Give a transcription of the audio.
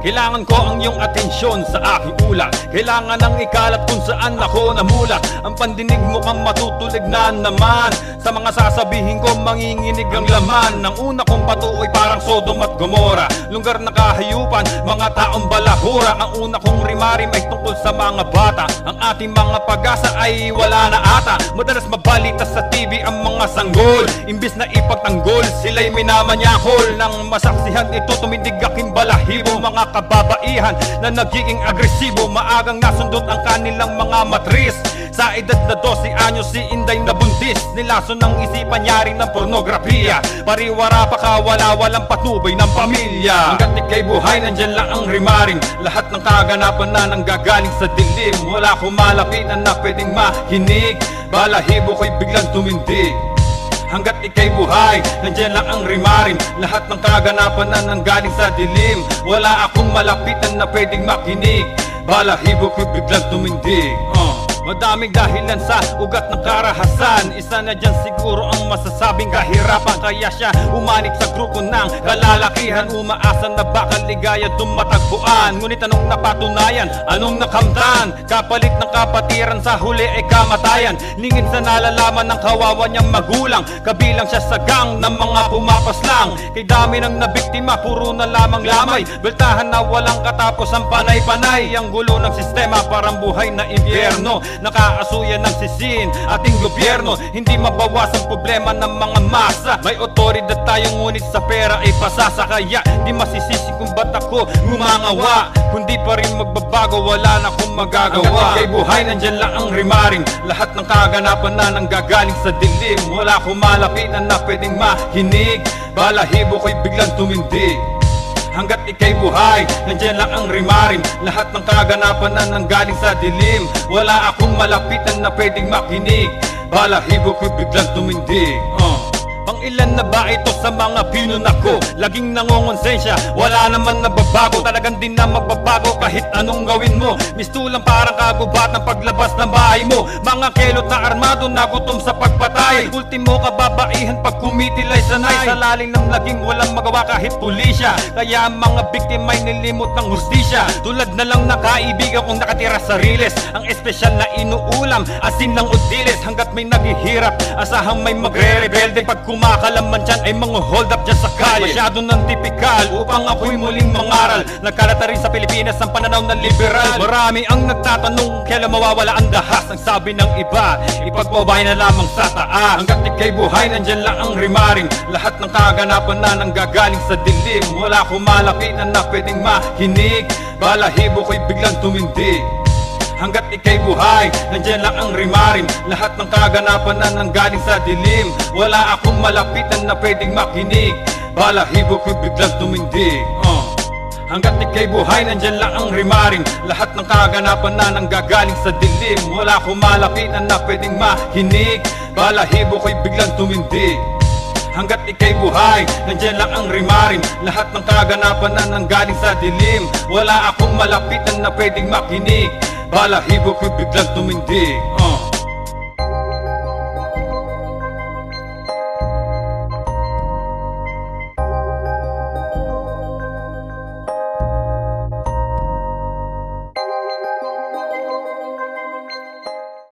Kailangan ko ang iyong atensyon sa aking ulat. Kailangan ang ikalat kung saan ako namulat. Ang pandinig mo kang matutulig na naman. Sa mga sasabihin ko manginginig ang laman. Ang una kong pato ay parang Sodom at Gomora Lugar na kahayupan, mga taong balahura. Ang una kong rimarim ay tungkol sa mga bata. Ang ating mga pag-asa ay wala na ata. Madalas mabalita sa TV ang mga sanggol. Imbis na ipagtanggol, sila'y minamanyakol Nang masaksihan ito tumindig aking balahibo Mga kababaihan na nagiging agresibo. Maagang nasundot ang kanilang mga matris. Sa edad na 12 anyo si Inday nabuntis. Nilaso ng isipan niya rin ng pornografiya. Pariwara pa ka wala walang patnubay ng pamilya. Hanggat ikay buhay nandyan lang ang rimaring. Lahat ng kaganapan na nanggagaling sa dilim. Wala kumalapitan na pwedeng mahinig. Balahibo ko'y biglang tumindig Hanggat ikay buhay, nandyan lang ang rimarin. Lahat ng kaganapan na nanggaling sa dilim. Wala akong malapitan na pwedeng makinig. Balahibo ko'y biglang tumindig. Uh. Madaming dahilan sa ugat ng karahasan. Isa na dyan siguro ang masasabing kahirapan. Kaya siya umanip sa grupo ng kalalakihan. Umaasa na baka ligaya tumatagpuan. Ngunit anong napatunayan, anong nakamtan? Kapalit ng kapatiran sa huli ay kamatayan. Lingin sa nalalaman ng kawawa niyang magulang. Kabilang siya sa gang ng mga pumapaslang. Kay dami ng nabiktima, puro na lamang lamay. Beltahan na walang katapos ang panay-panay. Ang gulo ng sistema parang buhay na impyerno Nakaasuya ng sisin ating gobyerno. Hindi mabawas ang problema ng mga masa. May otoridad tayo ngunit sa pera ay pasasa. Kaya di masisisi kung ba't ako ngumangawa Kundi pa rin magbabago wala na akong magagawa. Kay buhay nandyan lang ang rimaring Lahat ng kaganapan na nanggagaling sa dilim. Wala kumalapitan na pwedeng mahinig. Balahibo ko'y biglang tumindig Hanggat ikay buhay, nandyan lang ang rimarim. Lahat ng kaganapan na nanggaling sa dilim. Wala akong malapitan na pwedeng makinig. Balahibo ko'y biglang tumindig. Uh. Pang ilan na ba ito sa mga pinuna ko? Laging nangongonsensya, wala naman nababago. Talagang din na magbabago kahit anong gawin mo. Mistulang parang kagubatan paglabas ng bahay mo. Mga kelot na armado na gutom sa pagpatay. Ultimo kababaihan pag kumitilay sanay Sa lalim ng laging walang magawa kahit pulisya. Kaya ang mga biktima ay nilimot ng hustisya. Tulad na lang na kaibigan kong nakatira sa riles. Ang espesyal na inuulam, asin lang udilis Hanggat may naghihirap, asahang may magre-rebelde Pag kumakalaman dyan ay mga hold up dyan sa kalye Masyado ng tipikal upang ako'y muling mangaral. Nagkalata rin sa Pilipinas ang pananaw ng liberal. Marami ang nagtatanong kailan mawawala ang dahas? Ang sabi ng iba, ipagpabay na lamang sa taas. Hanggat ikay buhay nandyan lang ang rimaring. Lahat ng kaganapan na nanggagaling sa dilim. Wala kumalapitan na pwedeng mahinig. Balahibo ko'y biglang tumindig Hanggat ikay buhay, nandyan lang ang rimarim. Lahat ng kaganapan na nanggaling sa dilim Wala akong malapitan na pwedeng makinig. Balahibo ko'y biglang tumindig. Uh. Hanggat ikay buhay, nandyan lang ang rimarim. Lahat ng kaganapan na nanggagaling sa dilim Wala akong malapitan na pwedeng makinig. Balahibo ko'y biglang tumindig. Hanggat ikay buhay, nandyan lang ang rimarim. Lahat ng kaganapan na nanggaling sa dilim Wala akong malapitan na pwedeng makinig Balahibo ko'y biglang tumindig uh.